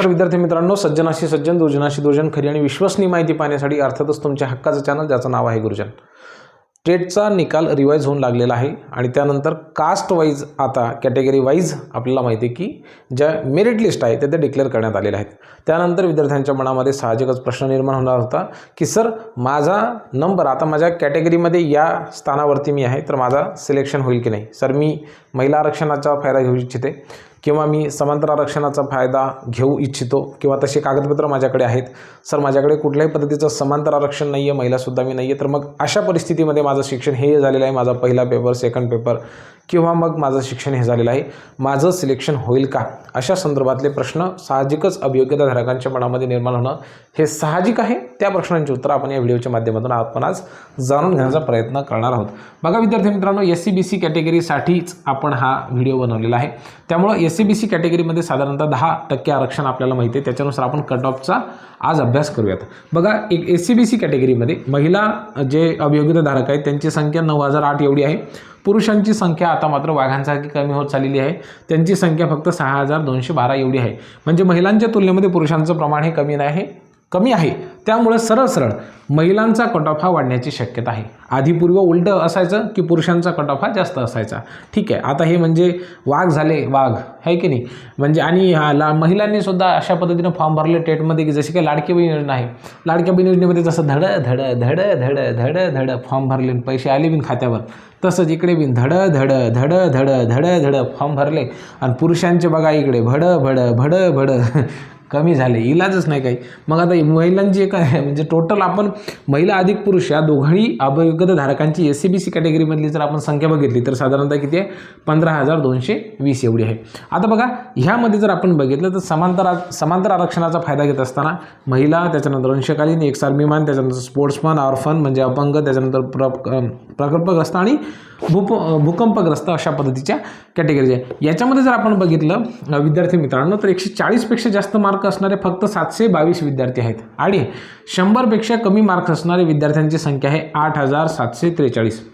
तर विद्यार्थी मित्रांनो सज्जनाशी सज्जन दुर्जनाशी दुर्जन खरी आणि विश्वसनीय माहिती पाहण्यासाठी अर्थातच तुमच्या हक्काचं चॅनल ज्याचं नाव आहे गुरुजन. टेटचा निकाल रिवाईज होऊन लागलेला आहे आणि त्यानंतर कास्ट वाईज आता कॅटेगरी वाईज आपल्याला माहिती आहे की ज्या मेरिट लिस्ट आहे त्या त्या डिक्लेअर करण्यात आलेल्या आहेत. त्यानंतर विद्यार्थ्यांच्या मनामध्ये साहजिकच प्रश्न निर्माण होणार होता की सर माझा नंबर आता माझ्या कॅटेगरीमध्ये या स्थानावरती मी आहे तर माझा सिलेक्शन होईल की नाही? सर मी महिला आरक्षणाचा फायदा घेऊ इच्छिते. किंवा मी समांतर आरक्षणाचा फायदा घेऊ इच्छितो किंवा तसे कागदपत्र माझ्याकडे आहेत. सर माझ्याकडे कुठल्याही पद्धतीचं समांतर आरक्षण नाही आहे महिलासुद्धा मी नाही आहे तर मग अशा परिस्थितीमध्ये माझं शिक्षण हे झालेलं आहे. माझा पहिला पेपर सेकंड पेपर किंवा मग माझं शिक्षण हे झालेलं आहे. माझं सिलेक्शन होईल का? अशा संदर्भातले प्रश्न साहजिकच अभियोग्यताधारकांच्या मनामध्ये निर्माण होणं हे साहजिक आहे. त्या प्रश्नांची उत्तरं आपण या व्हिडिओच्या माध्यमातून आपण आज जाणून घेण्याचा प्रयत्न करणार आहोत. बघा विद्यार्थी मित्रांनो एस सी बी सी कॅटेगरीसाठीच आपण हा व्हिडिओ बनवलेला आहे. त्यामुळं एस सी बी सी कॅटेगरीमध्ये साधारणतः दहा टक्के आरक्षण आपल्याला माहिती आहे. त्याच्यानुसार आपण कट ऑफचा आज अभ्यास करूयात. बघा एक एस सी बी सी कॅटेगरीमध्ये महिला जे अभियोग्यताधारक आहेत त्यांची संख्या नऊ हजार आठ एवढी आहे. पुरुषांची संख्या आता मात्र वाघांसारखी कमी होत चाललेली आहे. त्यांची संख्या फक्त सहा हजार दोनशे बारा एवढी आहे. म्हणजे महिलांच्या तुलनेमध्ये पुरुषांचं प्रमाण हे कमी नाही आहे. कमी आहे. त्यामुळे सरळ सरळ महिलांचा कट ऑफ हा वाढण्याची शक्यता आहे. आधीपूर्व उलटं असायचं की पुरुषांचा कट ऑफ हा जास्त असायचा. ठीक आहे. आता हे म्हणजे वाघ झाले वाघ आहे की नाही? म्हणजे आणि ला महिलांनी सुद्धा अशा पद्धतीनं फॉर्म भरले टेटमध्ये की जशी काही लाडकी बहीण योजना आहे. लाडक्या बहीण योजनेमध्ये जसं धड धड धड धड धड धड फॉर्म भरले पैसे आले बिन खात्यावर तसंच इकडे बिन धड धड धड धड धड धड फॉर्म भरले. आणि पुरुषांचे बघा इकडे भड भड भड भड कमी झाले इलाजच नाही काही. मग आता महिलांची एक आहे म्हणजे टोटल आपण महिला अधिक पुरुष या दोघांही अभियोग्यताधारकांची एस सी बी सी कॅटेगरीमधली जर आपण संख्या बघितली तर साधारणतः किती आहे? पंधरा हजार दोनशे वीस एवढी आहे. आता बघा ह्यामध्ये जर आपण बघितलं तर समांतर समांतर आरक्षणाचा फायदा घेत असताना महिला त्याच्यानंतर अंशकालीन एक सार्मीमान त्याच्यानंतर स्पोर्ट्समन ऑर्फन म्हणजे अपंग त्याच्यानंतर प्र प्रकल्पग्रस्त आणि भूप भूकंपग्रस्त अशा पद्धतीच्या कॅटेगरीज आहे याच्यामध्ये जर आपण बघितलं विद्यार्थी मित्रांनो तर एकशे चाळीसपेक्षा जास्त मार्क मार्क असणारे फक्त सातशे बावीस विद्यार्थी आहेत. आणि शंभरपेक्षा कमी मार्क्स असणारे विद्यार्थ्यांची संख्या आहे आठ हजार सातशे त्रेचाळीस.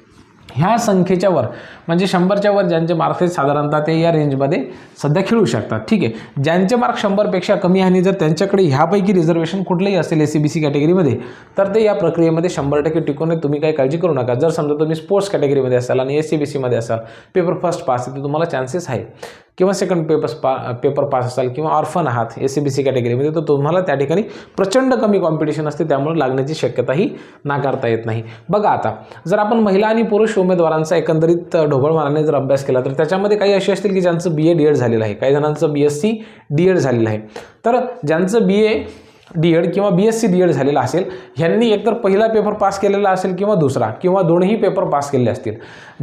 ह्या संख्येच्या वर म्हणजे शंभरच्या वर ज्यांचे मार्क्स आहेत साधारणतः ते या रेंजमध्ये सध्या खेळू शकतात. ठीक आहे. ज्यांचे मार्क शंभरपेक्षा कमी आहे आणि जर त्यांच्याकडे ह्यापैकी रिझर्वेशन कुठलंही असेल एस सी बी सी कॅटेगरीमध्ये तर ते या प्रक्रियेमध्ये शंभर टक्के टिकून आहे तुम्ही काही काळजी करू नका. जर समजा तुम्ही स्पोर्ट्स कॅटेगरीमध्ये असाल आणि एस सी बी सीमध्ये असाल पेपर फर्स्ट पास आहे तर तुम्हाला चान्सेस आहे. किंवा सेकंड पेपर्स पा पेपर पास असाल किंवा ऑर्फन आहात एस सी बी सी कॅटेगरीमध्ये तर तुम्हाला त्या ठिकाणी प्रचंड कमी कॉम्पिटिशन असते त्यामुळे लागण्याची शक्यताही नाकारता येत नाही. बघा आता जर आपण महिला आणि पुरुष उमेदवारांचा एकंदरीत ढोबळमानाने जर अभ्यास केला तर त्याच्यामध्ये काही असे असतील की ज्यांचं बी ए डी एड झालेलं आहे. काही जणांचं B S C D Ed झालेलं आहे. तर ज्यांचं बी ए डी एड किंवा B S C D Ed झालेला असेल ह्यांनी एकतर पहिला पेपर पास केलेला असेल किंवा दुसरा किंवा दोनही पेपर पास केलेले असतील.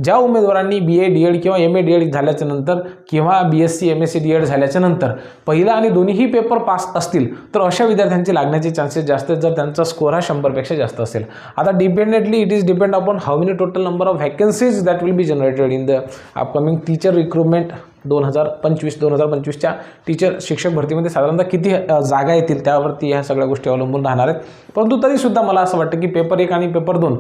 ज्या उमेदवारांनी बी ए डी एड किंवा एम ए डी एड झाल्याच्यानंतर किंवा B S C M S C D Ed झाल्याच्यानंतर पहिला आणि दोन्हीही पेपर पास असतील तर अशा विद्यार्थ्यांचे लागण्याचे चान्सेस जास्त आहेत. जर त्यांचा स्कोर हा शंभरपेक्षा जास्त असेल. आता dependently it is depend upon how many total number of vacancies that will be generated in the upcoming teacher recruitment दोन हजार पंचवीस दोन हजार पंचवीसच्या टीचर शिक्षक भरतीमध्ये साधारणतः किती जागा येतील त्यावरती ह्या सगळ्या गोष्टी अवलंबून राहणार आहेत. परंतु तरीसुद्धा मला असं वाटतं की पेपर एक आणि पेपर दोन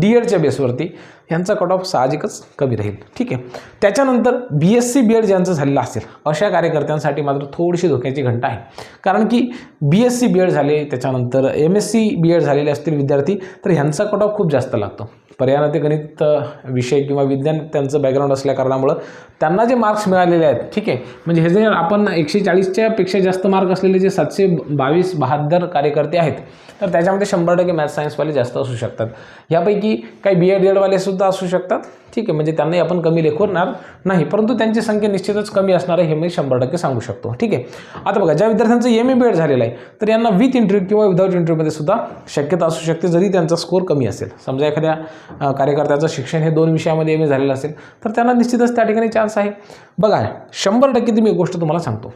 डी एडच्या बेसवरती ह्यांचा कट ऑफ साहजिकच कमी राहील. ठीक आहे. त्याच्यानंतर B S C B Ed ज्यांचं झालेलं असेल अशा कार्यकर्त्यांसाठी मात्र थोडीशी धोक्याची घंटा आहे. कारण की B S C B Ed झाले त्याच्यानंतर M S C B Ed झालेले असतील विद्यार्थी तर ह्यांचा कट ऑफ खूप जास्त लागतो. पर्यायानं ते गणित विषय किंवा विज्ञान त्यांचं बॅकग्राऊंड असल्याकारणामुळं त्यांना जे मार्क्स मिळालेले आहेत ठीक आहे. म्हणजे हे जे आपण एकशे चाळीसच्या पेक्षा जास्त मार्क असलेले जे सातशे बावीस बहात्तर कार्यकर्ते आहेत तर त्याच्यामध्ये शंभर टक्के मॅथ सायन्सवाले जास्त असू शकतात. यापैकी काही बी एड एडवाले सुद्धा असू शकतात ठीक आहे. म्हणजे त्यांनाही आपण कमी लेखवणार नाही परंतु त्यांची संख्या निश्चितच कमी असणार आहे हे मी शंभर टक्के सांगू शकतो ठीक आहे. आता बघा ज्या विद्यार्थ्यांचं एम ए बी एड झालेलं आहे तर यांना विथ इंटरव्ह्यू किंवा विदाऊट इंटरव्ह्यूमध्ये सुद्धा शक्यता असू शकते जरी त्यांचा स्कोर कमी असेल. समजा एखाद्या कार्यकर्त्याचं शिक्षण हे दोन विषयामध्ये एम ए झालेलं असेल तर त्यांना निश्चितच त्या ठिकाणी चान्स आहे. बघा शंभर टक्के तुम्ही मी एक गोष्ट तुम्हाला सांगतो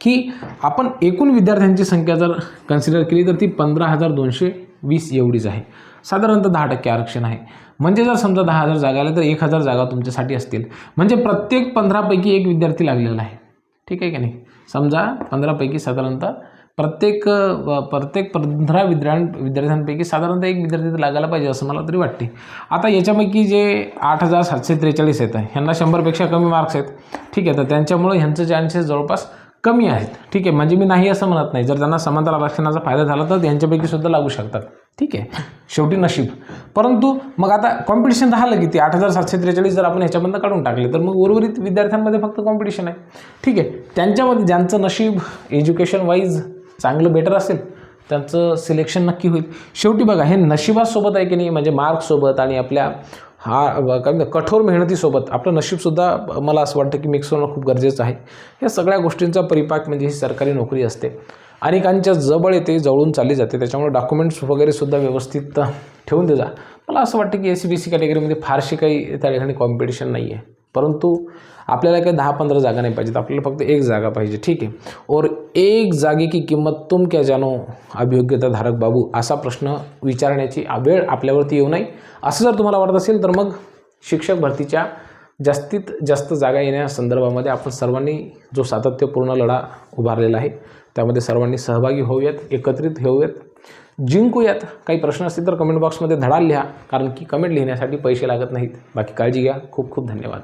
की आपण एकूण विद्यार्थ्यांची संख्या जर कन्सिडर केली तर ती पंधरा हजार दोनशे वीस एवढीच आहे. साधारणतः दहा टक्के आरक्षण आहे. म्हणजे जर समजा दहा हजार जागा आल्या तर एक हजार जागा तुमच्यासाठी असतील. म्हणजे प्रत्येक पंधरापैकी एक विद्यार्थी लागलेला आहे. ठीक आहे का नाही? समजा पंधरापैकी साधारणतः प्रत्येक प्रत्येक पंधरा विद्या विद्यार्थ्यांपैकी साधारणतः एक विद्यार्थी तर लागायला पाहिजे असं मला तरी वाटते. आता याच्यापैकी जे आठ हजार सातशे त्रेचाळीस आहेत ह्यांना शंभरपेक्षा कमी मार्क्स आहेत. ठीक आहे तर त्यांच्यामुळे ह्यांचं चान्सेस जवळपास कमी आहेत. ठीक आहे म्हणजे मी नाही असं म्हणत नाही. जर त्यांना समांतर आरक्षणाचा फायदा झाला तर त्यांच्यापैकी सुद्धा लागू शकतात. ठीक आहे शेवटी नशीब. परंतु मग आता कॉम्पिटिशन राहिलं किती आठ हजार सातशे त्रेचाळीस जर आपण ह्याच्यामधनं काढून टाकले तर मग उर्वरित विद्यार्थ्यांमध्ये फक्त कॉम्पिटिशन आहे. ठीक आहे त्यांच्यामध्ये ज्यांचं नशीब एज्युकेशन वाईज चांगलं बेटर असेल त्यांचं सिलेक्शन नक्की होईल. शेवटी बघा हे नशिबासोबत आहे की नाही म्हणजे मार्क्ससोबत आणि आपल्या हा काय कठोर मेहनतीसोबत आपलं नशीबसुद्धा मला असं वाटतं की मिक्स होणं खूप गरजेचं आहे. या सगळ्या गोष्टींचा परिपाक म्हणजे ही सरकारी नोकरी असते. अनेकांच्या जवळ येते जवळून चालली जाते त्याच्यामुळे डॉक्युमेंट्स वगैरे सुद्धा व्यवस्थित ठेवून दे जा मला असं वाटतं की एस सी बी सी कॅटेगरीमध्ये फारशी काही त्या ठिकाणी कॉम्पिटिशन नाही आहे परंतु आपल्याला काही दहा पंधरा जागा नाही पाहिजेत आपल्याला फक्त एक जागा पाहिजे ठीक आहे? और एक जागे की किंमत तुम क्या जानो अभियोग्यता धारक बाबू असा प्रश्न विचारण्याची वेळ आपल्यावरती येऊ नये. असं जर तुम्हाला वाटत असेल तर मग शिक्षक भरतीच्या जास्तीत जास्त जागा येण्यासंदर्भामध्ये आपण सर्वांनी जो सातत्यपूर्ण लढा उभारलेला आहे त्यामध्ये सर्वांनी सहभागी होऊयात एकत्रित होऊयात. जिंकूयात. काही प्रश्न असतील तर कमेंट बॉक्समध्ये धडाल लिहा कारण की कमेंट लिहिण्यासाठी पैसे लागत नाहीत. बाकी काळजी घ्या. खूप खूप धन्यवाद.